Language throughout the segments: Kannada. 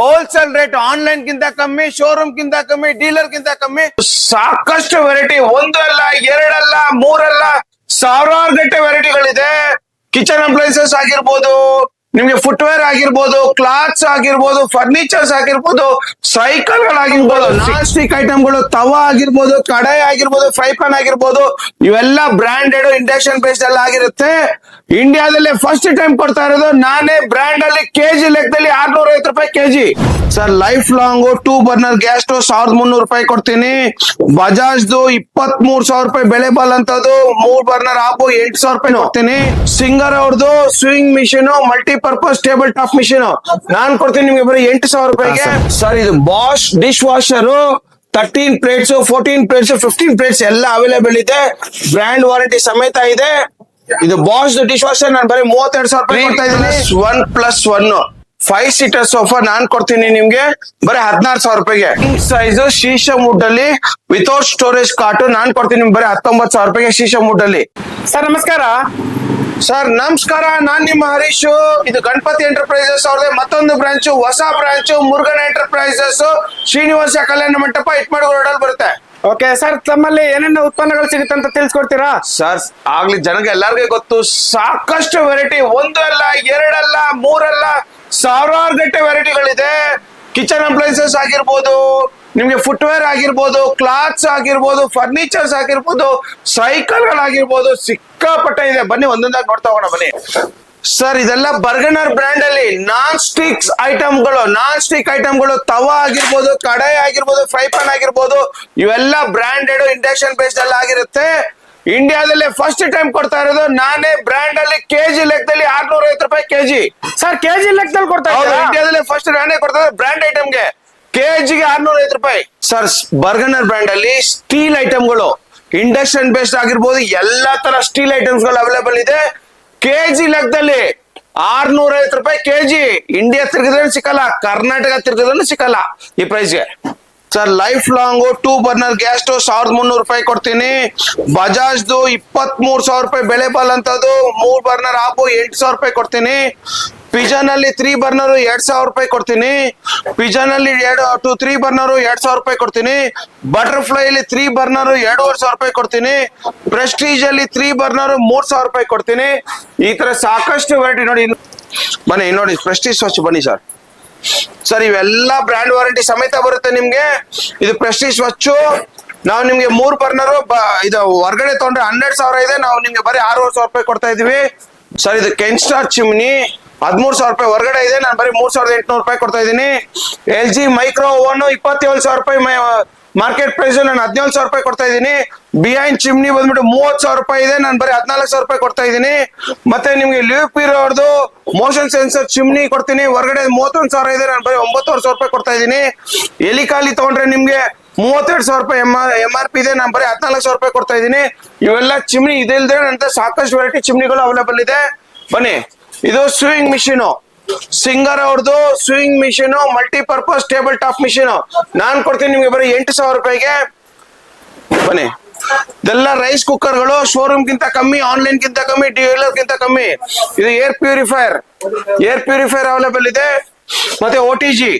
ಹೋಲ್ಸೇಲ್ ರೇಟ್ ಆನ್ಲೈನ್ ಗಿಂತ ಕಮ್ಮಿ ಶೋರೂಮ್ ಗಿಂತ ಕಮ್ಮಿ ಡೀಲರ್ ಗಿಂತ ಕಮ್ಮಿ. ಸಾಕಷ್ಟು ವೆರೈಟಿ ಒಂದು ಅಲ್ಲ ಎರಡಲ್ಲ, ಮೂರಲ್ಲ, ಸಾವಿರಾರು ಗಂಟೆ ವೆರೈಟಿಗಳಿದೆ ಕಿಚನ್ ಅಪ್ಲೈನ್ಸಸ್ ಆಗಿರ್ಬೋದು, ನಿಮ್ಗೆ ಫುಟ್ವೇರ್ ಆಗಿರ್ಬೋದು ಕ್ಲಾತ್ಸ್ ಆಗಿರ್ಬೋದು ಫರ್ನಿಚರ್ಸ್ ಆಗಿರ್ಬೋದು ಸೈಕಲ್ ಗಳಾಗಿರ್ಬೋದು ನಾನ್ ಸ್ಟಿಕ್ ಐಟಮ್ಗಳು ತವಾ ಆಗಿರ್ಬೋದು ಕಡಾಯಿ ಆಗಿರ್ಬೋದು ಫ್ರೈ ಪ್ಯಾನ್ ಆಗಿರ್ಬೋದು ಇವೆಲ್ಲ ಬ್ರಾಂಡೆಡ್ ಇಂಡಕ್ಷನ್ ಬೇಸ್ಡ್ ಎಲ್ಲ ಆಗಿರುತ್ತೆ. ಇಂಡಿಯಾದಲ್ಲಿ ಫಸ್ಟ್ ಟೈಮ್ ಕೊಡ್ತಾ ಇರೋದು ನಾನೇ ಬ್ರಾಂಡ್ ಅಲ್ಲಿ ಕೆಜಿ ಲೆಕ್ಕದಲ್ಲಿ ಆರ್ನೂರ ಐವತ್ತು ರೂಪಾಯಿ KG. Sir life long two burner gas stove ಸಾವಿರದ ಮುನ್ನೂರು ರೂಪಾಯಿ ಕೊಡ್ತೀನಿ. ಬಜಾಜ್ದು ಇಪ್ಪತ್ತ್ ಮೂರ್ ಸಾವಿರ ರೂಪಾಯಿ ಬೆಲೆ ಬಾಲಂತದ್ದು ಮೂರ್ ಬರ್ನರ್ ಆಪು ಎಂಟು ಸಾವಿರ ರೂಪಾಯಿ ಕೊಡ್ತೀನಿ. ಸಿಂಗರ್ ಅವ್ರದ್ದು sewing machine multipurpose table top machine ನಾನ್ ಕೊಡ್ತೀನಿ ನಿಮ್ಗೆ ಬರೀ ಎಂಟು ಸಾವಿರ ರೂಪಾಯಿಗೆ. ಸರ್ ಇದು Bosch dish washer thirteen plates fourteen plates fifteen plates ಎಲ್ಲ ಅವೈಲೇಬಲ್ ಇದೆ. ಬ್ರ್ಯಾಂಡ್ ವಾರಂಟಿ ಸಮೇತ ಇದೆ. ಇದು ಬಾಸ್ ಡಿಶ್ ವಾಷರ್ ನಾನು ಬರೀ ಮೂವತ್ತೆರಡು ಸಾವಿರ ರೂಪಾಯಿ ಕೊಡ್ತಾ ಇದ್ದೀನಿ. One plus one five seater sofa ನಾನ್ ಕೊಡ್ತೀನಿ ನಿಮ್ಗೆ. ಬರೀ ಹದಿನಾರು ಸಾವಿರ ರೂಪಾಯಿಗೆ. ಸೈಜ್ ಶೀಶ ವುಡ್ ಅಲ್ಲಿ ವಿತೌಟ್ ಸ್ಟೋರೇಜ್ ಕಾಟು ನಾನ್ ಕೊಡ್ತೀನಿ ನಿಮ್ಗೆ ಬರೀ ಹತ್ತೊಂಬತ್ತು ಸಾವಿರ ರೂಪಾಯಿಗೆ ಶೀಶ ವುಡ್ ಅಲ್ಲಿ ಸರ್ ನಮಸ್ಕಾರ. ಸರ್ ನಮಸ್ಕಾರ ನಾನ್ ನಿಮ್ಮ ಹರೀಶ್. ಇದು ಗಣಪತಿ ಎಂಟರ್ಪ್ರೈಸಸ್ ಅವ್ರದೇ ಮತ್ತೊಂದು ಬ್ರಾಂಚ್ ಹೊಸ ಬ್ರಾಂಚ್ ಮುರುಗನ್ ಎಂಟರ್ಪ್ರೈಸಸ್ ಶ್ರೀನಿವಾಸ ಕಲ್ಯಾಣ ಮಂಟಪ ಇಟ್ಮಾಡ್ ರೋಡಲ್ಲಿ ಬರುತ್ತೆ. ಓಕೆ ಸರ್ ತಮ್ಮಲ್ಲಿ ಏನೇನು ಉತ್ಪನ್ನಗಳು ಸಿಗುತ್ತೆ ಅಂತ ತಿಳಿಸ್ಕೊಡ್ತೀರಾ? ಸರ್ ಆಗ್ಲಿ ಜನಗೆ ಎಲ್ಲರಿಗೂ ಗೊತ್ತು ಸಾಕಷ್ಟು ವೆರೈಟಿ ಒಂದು ಅಲ್ಲ ಎರಡಲ್ಲ ಮೂರಲ್ಲ ಸಾವಿರಾರು ಗಂಟೆ ವೆರೈಟಿಗಳಿದೆ ಕಿಚನ್ ಅಪ್ಲೈನ್ಸಸ್ ಆಗಿರ್ಬೋದು ನಿಮ್ಗೆ ಫುಟ್ವೇರ್ ಆಗಿರ್ಬೋದು ಕ್ಲಾತ್ಸ್ ಆಗಿರ್ಬೋದು ಫರ್ನಿಚರ್ಸ್ ಆಗಿರ್ಬೋದು ಸೈಕಲ್ ಗಳಾಗಿರ್ಬೋದು ಸಿಕ್ಕಾಪಟ್ಟೆ ಇದೆ. ಬನ್ನಿ ಒಂದೊಂದಾಗಿ ನೋಡ್ತಾ ಹೋಗೋಣ ಬನ್ನಿ. ಸರ್ ಇದೆಲ್ಲ ಬರ್ಗನರ್ ಬ್ರ್ಯಾಂಡ್ ಅಲ್ಲಿ ನಾನ್ ಸ್ಟಿಕ್ಸ್ ಐಟಮ್ಗಳು ನಾನ್ ಸ್ಟಿಕ್ ಐಟಮ್ಗಳು ತವಾ ಆಗಿರ್ಬೋದು ಕಡಾಯಿ ಆಗಿರ್ಬೋದು ಫ್ರೈ ಪ್ಯಾನ್ ಆಗಿರ್ಬೋದು ಇವೆಲ್ಲ ಬ್ರಾಂಡೆಡ್ ಇಂಡಕ್ಷನ್ ಬೇಸ್ಡ್ ಎಲ್ಲ ಆಗಿರುತ್ತೆ. ಇಂಡಿಯಾದಲ್ಲಿ ಫಸ್ಟ್ ಟೈಮ್ ಕೊಡ್ತಾ ಇರೋದು ನಾನೇ ಬ್ರ್ಯಾಂಡ್ ಅಲ್ಲಿ ಕೆಜಿ ಲೆಕ್ಕದಲ್ಲಿ ಆರ್ನೂರ ಐವತ್ತು ರೂಪಾಯಿ ಕೆಜಿ. ಸರ್ ಕೆಜಿ ಲೆಕ್ಕದಲ್ಲಿ ಕೊಡ್ತಾ ಇಂಡಿಯಾದಲ್ಲಿ ಫಸ್ಟ್ ನಾನೇ ಕೊಡ್ತಾ ಬ್ರ್ಯಾಂಡ್ ಐಟಮ್ಗೆ ಕೆಜಿಗೆ ಆರ್ನೂರ ಐದು ರೂಪಾಯಿ. ಸರ್, ಬರ್ಗನರ್ ಬ್ರ್ಯಾಂಡ್ ಅಲ್ಲಿ ಸ್ಟೀಲ್ ಐಟಮ್ಗಳು ಇಂಡಕ್ಷನ್ ಬೇಸ್ಡ್ ಆಗಿರ್ಬೋದು, ಎಲ್ಲಾ ತರ ಸ್ಟೀಲ್ ಐಟಮ್ಸ್ಗಳು ಅವೈಲೇಬಲ್ ಇದೆ. ಕೆಜಿ ಲೆಕ್ಕದಲ್ಲಿ ಆರ್ನೂರ ಐವತ್ತು ರೂಪಾಯಿ ಕೆಜಿ. ಇಂಡಿಯಾ ತಿರ್ಗಿದ್ರೆ ಸಿಕ್ಕಲ್ಲ, ಕರ್ನಾಟಕ ತಿರ್ಗಿದ್ರೆ ಸಿಕ್ಕಲ್ಲ ಈ ಪ್ರೈಸ್ಗೆ sir life long two burner gas stove ಸಾವಿರದ ಮುನ್ನೂರು ರೂಪಾಯಿ ಕೊಡ್ತೀನಿ. ಬಜಾಜ್ದು ಇಪ್ಪತ್ತ್ ಮೂರ್ ಸಾವಿರ ರೂಪಾಯಿ ಬೆಲೆ ಬಾಲಂತದ್ದು ಮೂರ್ ಬರ್ನರ್ ಆಪು ಎಂಟು ಸಾವಿರ ರೂಪಾಯಿ ಕೊಡ್ತೀನಿ. ಪಿಜನ್ ಅಲ್ಲಿ ತ್ರೀ ಬರ್ನರ್ ಎರಡ್ ಸಾವಿರ ರೂಪಾಯಿ ಕೊಡ್ತೀನಿ. ಪಿಜನ್ ಅಲ್ಲಿ ಎರಡು ಟು ತ್ರೀ ಬರ್ನರ್ ಎರಡ್ ಸಾವಿರ ರೂಪಾಯಿ ಕೊಡ್ತೀನಿ. ಬಟರ್ಫ್ಲೈ ಅಲ್ಲಿ ತ್ರೀ ಬರ್ನರ್ ಎರಡೂವರೆ ಸಾವಿರ ರೂಪಾಯಿ ಕೊಡ್ತೀನಿ. ಪ್ರೆಸ್ಟೀಜ್ ಅಲ್ಲಿ ತ್ರೀ ಬರ್ನರ್ ಮೂರ್ ಸಾವಿರ ರೂಪಾಯಿ ಕೊಡ್ತೀನಿ. ಈ ತರ ಸಾಕಷ್ಟು ವೆರೈಟಿ ನೋಡಿ. ಬನ್ನಿ ನೋಡಿ ಪ್ರೆಸ್ಟೀಜ್ ಸ್ವಚ್ಛ ಬನ್ನಿ ಸರ್ ಸರ್ ಇವೆಲ್ಲ ಬ್ರ್ಯಾಂಡ್ ವಾರಂಟಿ ಸಮೇತ ಬರುತ್ತೆ ನಿಮ್ಗೆ. ಇದು ಪ್ರೆಸ್ಟೀಜ್ ವಾಚ್ ನಾವು ನಿಮ್ಗೆ ಮೂರ್ ಬರ್ನರ್ ಇದು ಹೊರಗಡೆ ತಗೊಂಡ್ರೆ ಹನ್ನೆರಡು ಸಾವಿರ ಇದೆ. ನಾವು ನಿಮ್ಗೆ ಬರೀ ಆರೂವರೆ ಸಾವಿರ ರೂಪಾಯಿ ಕೊಡ್ತಾ ಇದೀವಿ. ಸರ್ ಇದು ಕೆನ್ ಸ್ಟಾರ್ ಚಿಮ್ನಿ ಹದಿಮೂರು ಸಾವಿರ ರೂಪಾಯಿ ಹೊರಗಡೆ ಇದೆ. ನಾನು ಬರೀ ಮೂರ್ ಸಾವಿರದ ಎಂಟುನೂರು ರೂಪಾಯಿ ಕೊಡ್ತಾ ಇದ್ದೀನಿ. ಎಲ್ ಜಿ ಮೈಕ್ರೋ ಓವನ್ ಇಪ್ಪತ್ತೇಳು ಸಾವಿರ ರೂಪಾಯಿ ಮಾರ್ಕೆಟ್ ಪ್ರೈಸ್ ನಾನು ಹದಿನೇಳು ಸಾವಿರ ರೂಪಾಯಿ ಕೊಡ್ತಾ ಇದ್ದೀನಿ. ಬಿಹೈಂಡ್ ಚಿಮ್ನಿ ಬಂದ್ಬಿಟ್ಟು ಮೂವತ್ ಸಾವಿರ ರೂಪಾಯಿ ಇದೆ. ನಾನು ಬರೀ ಹದಿನಾಲ್ಕು ಸಾವಿರ ರೂಪಾಯಿ ಕೊಡ್ತಾ ಇದ್ದೀನಿ. ಮತ್ತೆ ನಿಮ್ಗೆ ಲಿವ್ ಪೀರ್ ಅವ್ರದ್ದು ಮೋಷನ್ ಸೆನ್ಸರ್ ಚಿಮ್ನಿ ಕೊಡ್ತೀನಿ. ಹೊರಗಡೆ ಮೂವತ್ತೊಂದು ಸಾವಿರ ಇದೆ. ನಾನು ಬರೀ ಒಂಬತ್ತುವರೆ ಸಾವಿರ ರೂಪಾಯಿ ಕೊಡ್ತಾ ಇದ್ದೀನಿ. ಎಲಿಕಾಲಿ ತಗೊಂಡ್ರೆ ನಿಮ್ಗೆ ಮೂವತ್ತೆರಡು ಸಾವಿರ ರೂಪಾಯಿ M R M R P ಇದೆ. ನಾನು ಬರೀ ಹದಿನಾಲ್ಕು ಸಾವಿರ ರೂಪಾಯಿ ಕೊಡ್ತಾ ಇದ್ದೀನಿ. ಇವೆಲ್ಲ ಚಿಮ್ನಿ ಇದಿಲ್ದ್ರೆ ನಂತರ ಸಾಕಷ್ಟು ವೆರೈಟಿ ಚಿಮ್ನಿಗಳು ಅವೈಲೇಬಲ್ ಇದೆ. ಬನ್ನಿ. ಇದು ಸ್ವಿಂಗ್ ಮಿಷಿನ್ ಸಿಂಗರ್ ಅವ್ರದ್ದು sewing machine multipurpose table top machine ನಾನ್ ಕೊಡ್ತೀನಿ ನಿಮ್ಗೆ ಬರೀ ಎಂಟು ಸಾವಿರ ರೂಪಾಯಿಗೆ. ಬನ್ನಿ. ಇದೆಲ್ಲ ರೈಸ್ ಕುಕ್ಕರ್ಗಳು ಶೋರೂಮ್ ಗಿಂತ ಕಮ್ಮಿ ಆನ್ಲೈನ್ ಗಿಂತ ಕಮ್ಮಿ ಡೀಲರ್ ಗಿಂತ ಕಮ್ಮಿ. ಇದು air purifier air purifier available ಇದೆ. ಮತ್ತೆ O T G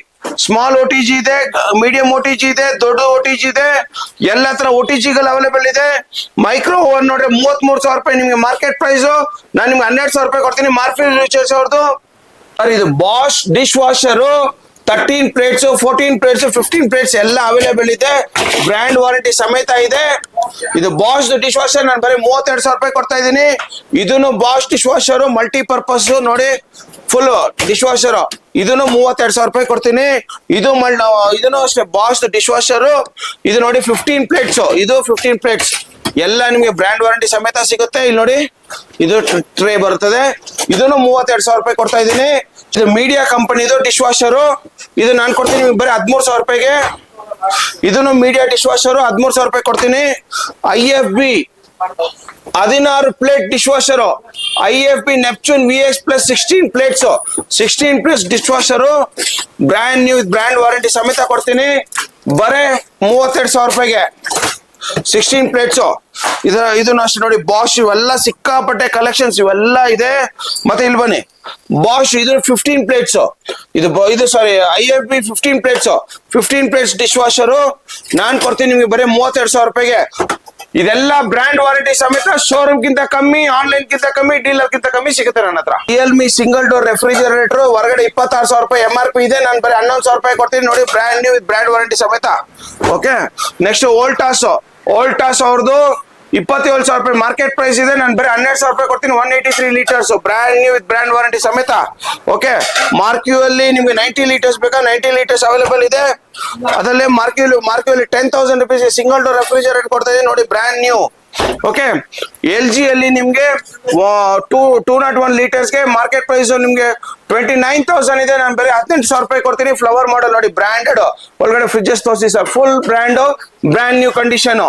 small O T G ಇದೆ ಮೀಡಿಯಂ ಓ ಟಿ ಜಿ ಇದೆ, ದೊಡ್ಡ ಓ ಟಿ ಜಿ ಇದೆ, ಎಲ್ಲ ತರ ಓ ಟಿ ಜಿಗಳು ಅವೈಲೇಬಲ್ ಇದೆ. ಮೈಕ್ರೋ ಓವನ್ ನೋಡ್ರಿ ಮೂವತ್ತ್ ಮೂರು ಸಾವಿರ ರೂಪಾಯಿ ನಿಮ್ಗೆ ಮಾರ್ಕೆಟ್ ಪ್ರೈಸ್ ನಾನು ನಿಮ್ಗೆ ಹನ್ನೆರಡು ಸಾವಿರ ರೂಪಾಯಿ ಕೊಡ್ತೀನಿ ಮಾರ್ಫಿಲ್ ರಿಚರ್ಸ್ ಅವ್ರದ್ದು ಇದು Bosch dish washer thirteen plates fourteen plates fifteen plates ಎಲ್ಲ ಅವೈಲೇಬಲ್ ಇದೆ. ಬ್ರ್ಯಾಂಡ್ ವಾರಂಟಿ ಸಮೇತ ಇದೆ. ಇದು ಬಾಸ್ ಡಿಶ್ ವಾಷರ್ ನಾನು ಬರೀ ಮೂವತ್ತೆರಡು ಸಾವಿರ ರೂಪಾಯಿ ಕೊಡ್ತಾ ಇದ್ದೀನಿ. ಇದನ್ನು ಬಾಸ್ ಡಿಶ್ ವಾಷರ್ ಮಲ್ಟಿಪರ್ಪಸ್ ನೋಡಿ ಫುಲ್ ಡಿಶ್ ವಾಷರ್ ಇದನ್ನು ಮೂವತ್ತೆರಡು ಸಾವಿರ ರೂಪಾಯಿ ಕೊಡ್ತೀನಿ. ಇದು ಇದನ್ನು ಅಷ್ಟೇ ಬಾಸ್ ಡಿಶ್ ವಾಷರ್ ಇದು ನೋಡಿ ಫಿಫ್ಟೀನ್ ಪ್ಲೇಟ್ಸ್ ಇದು ಫಿಫ್ಟೀನ್ ಪ್ಲೇಟ್ಸ್ ಎಲ್ಲ ನಿಮಗೆ ಬ್ರ್ಯಾಂಡ್ ವಾರಂಟಿ ಸಮೇತ ಸಿಗುತ್ತೆ. ಇಲ್ಲಿ ನೋಡಿ, ಇದು ಟ್ರೇ ಬರುತ್ತದೆ. ಇದನ್ನು ಮೂವತ್ತೆರಡು ಸಾವಿರ ರೂಪಾಯಿ ಕೊಡ್ತಾ ಇದ್ದೀನಿ. ಇದು ಮೀಡಿಯಾ ಕಂಪನಿದು ಡಿಶ್ ವಾಷರು ಇದು ನಾನು ಕೊಡ್ತೀನಿ ನಿಮ್ಗೆ ಬರೀ ಹದಿಮೂರು ಸಾವಿರ ರೂಪಾಯಿಗೆ. ಇದನ್ನು ಮೀಡಿಯಾ ಡಿಶ್ ವಾಷರು ಹದಿಮೂರು ಸಾವಿರ ರೂಪಾಯಿ ಕೊಡ್ತೀನಿ. ಐ ಎಫ್ ಬಿ ಹದಿನಾರು plate dish washer I F B Neptune V X plus sixteen plates sixteen plus dish washer brand new brand warranty ಸಮೇತ ಕೊಡ್ತೀನಿ. ಬರೇ ಮೂವತ್ತೆರಡು ಸಾವಿರ ರೂಪಾಯಿಗೆ. ಸಿಕ್ಸ್ಟೀನ್ ಪ್ಲೇಟ್ಸ್ ಇದರ ಇದನ್ನ ಅಷ್ಟೇ ನೋಡಿ ಬಾಷ್ ಇವೆಲ್ಲ ಸಿಕ್ಕಾಪಟ್ಟೆ ಕಲೆಕ್ಷನ್ಸ್ ಇವೆಲ್ಲ ಇದೆ. ಮತ್ತೆ ಇಲ್ಲಿ ಬನ್ನಿ. ಬಾಷ್ ಇದು ಫಿಫ್ಟೀನ್ ಪ್ಲೇಟ್ಸ್ ಇದು ಇದು sorry I F B fifteen plates fifteen plates dish washer ನಾನ್ ಕೊಡ್ತೀನಿ ನಿಮ್ಗೆ ಬರೀ ಮೂವತ್ತೆರಡು ಸಾವಿರ ರೂಪಾಯಿಗೆ. ಇದೆಲ್ಲ ಬ್ರ್ಯಾಂಡ್ ವಾರಂಟಿ ಸಮೇತ ಶೋರೂಮ್ ಗಿಂತ ಕಮ್ಮಿ ಆನ್ಲೈನ್ ಗಿಂತ ಕಮ್ಮಿ ಡೀಲರ್ ಗಿಂತ ಕಮ್ಮಿ ಸಿಗುತ್ತೆ ನನ್ನ ಹತ್ರ. ರಿಯಲ್ಮಿ ಸಿಂಗಲ್ ಡೋರ್ ರೆಫ್ರಿಜರೇಟರ್ ಹೊರಗಡೆ ಇಪ್ಪತ್ತಾರು ಸಾವಿರ ರೂಪಾಯಿ ಎಂ ಆರ್ ಪಿ ಇದೆ. ನಾನು ಬರೀ ಹನ್ನೊಂದು ಸಾವಿರ ರೂಪಾಯಿ ಕೊಡ್ತೀನಿ ನೋಡಿ ಬ್ರ್ಯಾಂಡ್ ನ್ಯೂ ಬ್ರ್ಯಾಂಡ್ ವಾರಂಟಿ ಸಮೇತ. ಓಕೆ ನೆಕ್ಸ್ಟ್ ಓಲ್ಟಾಸ್ ಓಲ್ಟಾಸ್ ಅವ್ರದ್ದು ಇಪ್ಪತ್ತೇಳು ಸಾವಿರ ರೂಪಾಯಿ ಮಾರ್ಕೆಟ್ ಪ್ರೈಸ್ ಇದೆ. ನಾನು ಬರೀ ಹನ್ನೆರಡು ಸಾವಿರ ರೂಪಾಯಿ ಕೊಡ್ತೀನಿ. One eighty three litres brand new with brand warranty ಸಮೇತ ಓಕೆ ಮಾರ್ಕ್ಯೂ ಅಲ್ಲಿ ನಿಮಗೆ ನೈಂಟಿ ಲೀಟರ್ಸ್ ಬೇಕಾ? ನೈಂಟಿ ಲೀಟರ್ಸ್ ಅವೈಲೇಬಲ್ ಇದೆ. ಅದರಲ್ಲೇ ಮಾರ್ಕ್ಯೂ ಮಾರ್ಕ್ಯೂ ಅಲ್ಲಿ ten thousand rupees single door refrigerator ಕೊಡ್ತಾ ಇದೆ ನೋಡಿ brand new okay L G ಅಲ್ಲಿ ನಿಮ್ಗೆ ಟೂ ಟೂ ನಾಟ್ ಒನ್ ಲೀಟರ್ಸ್ಗೆ ಮಾರ್ಕೆಟ್ ಪ್ರೈಸ್ ನಿಮ್ಗೆ ಟ್ವೆಂಟಿ ನೈನ್ ತೌಸಂಡ್ ಇದೆ. ನಾನು ಬರೀ ಹದಿನೆಂಟು ಸಾವಿರ ರೂಪಾಯಿ ಕೊಡ್ತೀನಿ. ಫ್ಲವರ್ ಮಾಡೆಲ್ ನೋಡಿ ಬ್ರ್ಯಾಂಡೆಡ್ ಒಳಗಡೆ ಫ್ರಿಡ್ಜಸ್ ತೋರಿಸಿ sir full brand brand new condition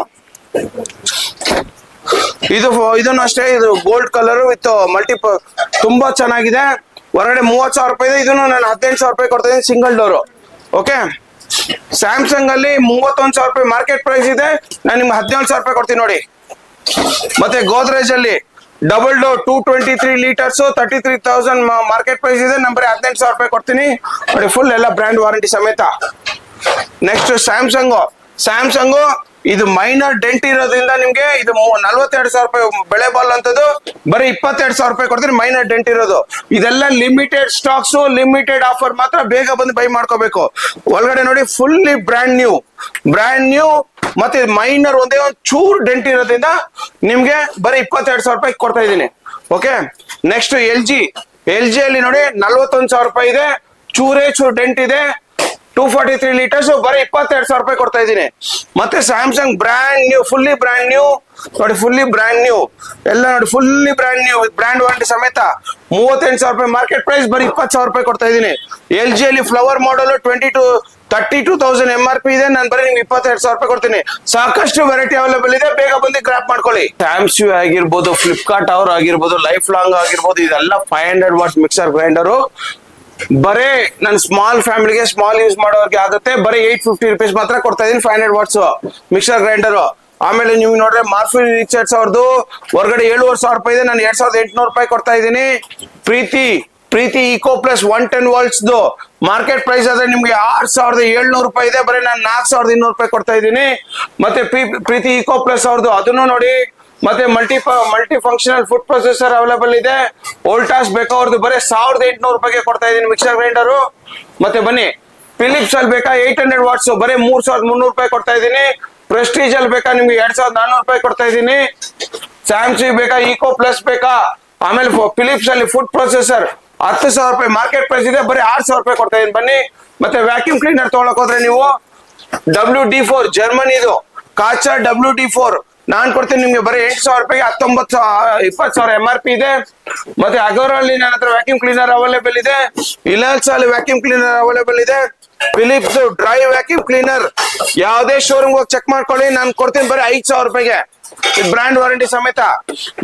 ಇದು, ಇದನ್ನು ಅಷ್ಟೇ, ಇದು ಗೋಲ್ಡ್ ಕಲರ್ ವಿತ್ ಮಲ್ಟಿಪ ತುಂಬಾ ಚೆನ್ನಾಗಿದೆ. ಹೊರಗಡೆ ಮೂವತ್ ಸಾವಿರ ರೂಪಾಯಿ ಇದೆ. ಇದನ್ನು ನಾನು ಹದಿನೆಂಟು ಸಾವಿರ ರೂಪಾಯಿ ಕೊಡ್ತೀನಿ ಸಿಂಗಲ್ ಡೋರು ಓಕೆ ಸ್ಯಾಮ್ಸಂಗ್ ಅಲ್ಲಿ ಮೂವತ್ತೊಂದು ಸಾವಿರ ರೂಪಾಯಿ ಮಾರ್ಕೆಟ್ ಪ್ರೈಸ್ ಇದೆ. ನಾನು ನಿಮ್ಗೆ ಹದಿನೇಳು ಸಾವಿರ ರೂಪಾಯಿ ಕೊಡ್ತೀನಿ ನೋಡಿ. ಮತ್ತೆ ಗೋದ್ರೇಜ್ ಅಲ್ಲಿ double door two twenty three litres thirty three thousand market price ಇದೆ. ನಂಬರ್ ಹದಿನೆಂಟು ಸಾವಿರ ರೂಪಾಯಿ ಕೊಡ್ತೀನಿ. ಫುಲ್ ಎಲ್ಲ ಬ್ರ್ಯಾಂಡ್ ವಾರಂಟಿ ಸಮೇತ. ನೆಕ್ಸ್ಟ್ ಸ್ಯಾಮ್ಸಂಗ್ ಸ್ಯಾಮ್ಸಂಗ್, ಇದು ಮೈನರ್ ಡೆಂಟ್ ಇರೋದ್ರಿಂದ ನಿಮ್ಗೆ ಇದು ನಲ್ವತ್ತೆರಡು ಸಾವಿರ ರೂಪಾಯಿ ಬೆಳೆ ಬಾಲ್ ಅಂತದ್ದು ಬರೀ ಇಪ್ಪತ್ತೆರಡು ಸಾವಿರ ರೂಪಾಯಿ ಕೊಡ್ತೀನಿ ಮೈನರ್ ಡೆಂಟ್ ಇರೋದು. ಇದೆಲ್ಲ ಲಿಮಿಟೆಡ್ ಸ್ಟಾಕ್ಸ್ ಲಿಮಿಟೆಡ್ ಆಫರ್ ಮಾತ್ರ ಬೇಗ ಬಂದು ಬೈ ಮಾಡ್ಕೋಬೇಕು. ಒಳಗಡೆ ನೋಡಿ fully brand new brand new ಮತ್ತೆ ಮೈನರ್ ಒಂದೇ ಒಂದು ಚೂರ್ ಡೆಂಟ್ ಇರೋದ್ರಿಂದ ನಿಮ್ಗೆ ಬರೀ ಇಪ್ಪತ್ತೆರಡು ಸಾವಿರ ರೂಪಾಯಿ ಕೊಡ್ತಾ ಇದ್ದೀನಿ. Okay next L G L G ಅಲ್ಲಿ ನೋಡಿ ನಲ್ವತ್ತೊಂದು ಸಾವಿರ ರೂಪಾಯಿ ಇದೆ. ಚೂರೇ ಚೂರ್ ಡೆಂಟ್ ಇದೆ. ಟೂ ಫಾರ್ಟಿ ತ್ರೀ ಲೀಟರ್ಸ್ ಬರೀ ಇಪ್ಪತ್ತೆರಡು ಸಾವಿರ ರೂಪಾಯಿ ಕೊಡ್ತಾ ಇದ್ದೀನಿ. ಮತ್ತೆ Samsung brand new fully brand new ನೋಡಿ ಫುಲ್ಲಿ ಬ್ರ್ಯಾಂಡ್ ನ್ಯೂ ಎಲ್ಲ ನೋಡಿ fully brand new brand warranty ಸಮೇತ ಮೂವತ್ತೆಂಟು ಸಾವಿರ ರೂಪಾಯಿ ಮಾರ್ಕೆಟ್ ಪ್ರೈಸ್ ಬರೀ ಇಪ್ಪತ್ತು ಸಾವಿರ ರೂಪಾಯಿ ಕೊಡ್ತಾ ಇದ್ದೀನಿ. ಎಲ್ ಜಿ ಅಲ್ಲಿ flower model twenty two thirty two thousand M R P ಇದೆ. ನಾನು ಬರೀ ನಿಮ್ಗೆ ಇಪ್ಪತ್ತೆರಡು ಸಾವಿರ ರೂಪಾಯಿ ಕೊಡ್ತೀನಿ. ಸಾಕಷ್ಟು ವೆರೈಟಿ ಅವೈಲೇಬಲ್ ಇದೆ. ಬೇಗ ಬಂದು ಗ್ರಾಪ್ ಮಾಡ್ಕೊಳ್ಳಿ. ಸ್ಯಾಮ್ಸ್ಯೂ ಆಗಿರ್ಬೋದು ಫ್ಲಿಪ್ಕಾರ್ಟ್ ಅವ್ರು ಆಗಿರ್ಬೋದು ಲೈಫ್ ಲಾಂಗ್ ಆಗಿರ್ಬೋದು, ಇದೆಲ್ಲ five hundred watt mixer grinder ಬರೇ ನನ್ ಸ್ಮಾಲ್ ಫ್ಯಾಮಿಲಿಗೆ ಸ್ಮಾಲ್ ಯೂಸ್ ಮಾಡೋರ್ಗೆ ಆಗುತ್ತೆ. ಬರೀ ಏಟ್ ಫಿಫ್ಟಿ ರುಪೀಸ್ ಮಾತ್ರ ಕೊಡ್ತಾ ಇದೀನಿ five hundred watts mixer grinder ಆಮೇಲೆ ನೀವು ನೋಡ್ರೆ ಮಾರ್ಫಿ ರಿಚರ್ಡ್ಸ್ ಅವ್ರದ್ದು ಹೊರಗಡೆ ಏಳುವರೆ ಸಾವಿರ ರೂಪಾಯಿ ಇದೆ. ನಾನು ಎರಡ್ ಸಾವಿರದ ಎಂಟುನೂರು ರೂಪಾಯಿ ಕೊಡ್ತಾ ಇದ್ದೀನಿ Preethi Preethi eco plus one ten ವಾಲ್ಟ್ಸ್ದು market price ಆದ್ರೆ ನಿಮ್ಗೆ ಆರ್ ಸಾವಿರದ ಏಳ್ನೂರು ರೂಪಾಯಿ ಇದೆ. ಬರೀ ನಾನು ನಾಲ್ಕು ಸಾವಿರದ ಇನ್ನೂರು ರೂಪಾಯಿ ಕೊಡ್ತಾ ಇದ್ದೀನಿ ಮತ್ತೆ ಪ್ರೀ- ಪ್ರೀತಿ ಇಕೋ ಪ್ಲಸ್ ಅವ್ರದ್ದು ಅದನ್ನು ನೋಡಿ ಮತ್ತೆ multi multi functional food processor available ಇದೆ. ಓಲ್ಟಾಸ್ ಬೇಕಾ? ಅವ್ರದ್ದು ಬರೀ ಸಾವಿರದ ಎಂಟುನೂರು ರೂಪಾಯಿಗೆ ಕೊಡ್ತಾ ಇದ್ದೀನಿ ಮಿಕ್ಸರ್ ಗ್ರೈಂಡರು ಮತ್ತೆ ಬನ್ನಿ. ಫಿಲಿಪ್ಸ್ ಅಲ್ಲಿ ಬೇಕಾ? ಏಟ್ ಹಂಡ್ರೆಡ್ ವಾಟ್ಸ್ ಬರೀ ಮೂರ್ ಸಾವಿರದ ಮುನ್ನೂರು ರೂಪಾಯಿ ಕೊಡ್ತಾ ಇದ್ದೀನಿ. ಪ್ರೆಸ್ಟೀಜ್ ಅಲ್ಲಿ ಬೇಕಾ? ನಿಮ್ಗೆ ಎರಡ್ ಸಾವಿರದ ನಾನ್ನೂರು ರೂಪಾಯಿ ಕೊಡ್ತಾ ಇದ್ದೀನಿ. ಸ್ಯಾಮ್ಸಂಗ್ ಬೇಕಾ? ಈಕೋ ಪ್ಲಸ್ ಬೇಕಾ? ಆಮೇಲೆ ಫಿಲಿಪ್ಸ್ ಅಲ್ಲಿ ಫುಡ್ ಪ್ರೊಸೆಸರ್ ಹತ್ತು ಸಾವಿರ ರೂಪಾಯಿ ಮಾರ್ಕೆಟ್ ಪ್ರೈಸ್ ಇದೆ. ಬರೀ ಆರು ಸಾವಿರ ರೂಪಾಯಿ ಕೊಡ್ತಾ ಇದೀನಿ ಬನ್ನಿ. ಮತ್ತೆ ವ್ಯಾಕ್ಯೂಮ್ ಕ್ಲೀನರ್ ತಗೊಳಕ್ ಹೋದ್ರೆ ನೀವು ಡಬ್ಲ್ಯೂ ಡಿ ಫೋರ್ ಜರ್ಮನಿದು ಕಾಚಾ ಡಬ್ಲ್ಯೂ ಡಿ ಫೋರ್ ನಾನ್ ಕೊಡ್ತೀನಿ ನಿಮ್ಗೆ ಬರೀ ಎಂಟು ಸಾವಿರ ರೂಪಾಯಿಗೆ ಹತ್ತೊಂಬತ್ತು ಸಾವಿರ ಇಪ್ಪತ್ತು ಸಾವಿರ ಎಂ ಆರ್ ಪಿ ಇದೆ. ಮತ್ತೆ ಅಗೋರಲ್ಲಿ ನನ್ನ ಹತ್ರ ವ್ಯಾಕ್ಯೂಮ್ ಕ್ಲೀನರ್ ಅವೈಲೇಬಲ್ ಇದೆ. ಇಲಾಲ್ಸ್ ಅಲ್ಲಿ ವ್ಯಾಕ್ಯೂಮ್ ಕ್ಲೀನರ್ ಅವೈಲೇಬಲ್ ಇದೆ. ಫಿಲಿಪ್ಸ್ ಡ್ರೈ ವ್ಯಾಕ್ಯೂಮ್ ಕ್ಲೀನರ್ ಯಾವುದೇ ಶೋರೂಮ್ ಹೋಗಿ ಚೆಕ್ ಮಾಡ್ಕೊಳ್ಳಿ. ನಾನು ಕೊಡ್ತೀನಿ ಬರೀ ಐದು ಸಾವಿರ ರೂಪಾಯಿಗೆ. ಬ್ರ್ಯಾಂಡ್ ವಾರಂಟಿ ಸಮೇತ.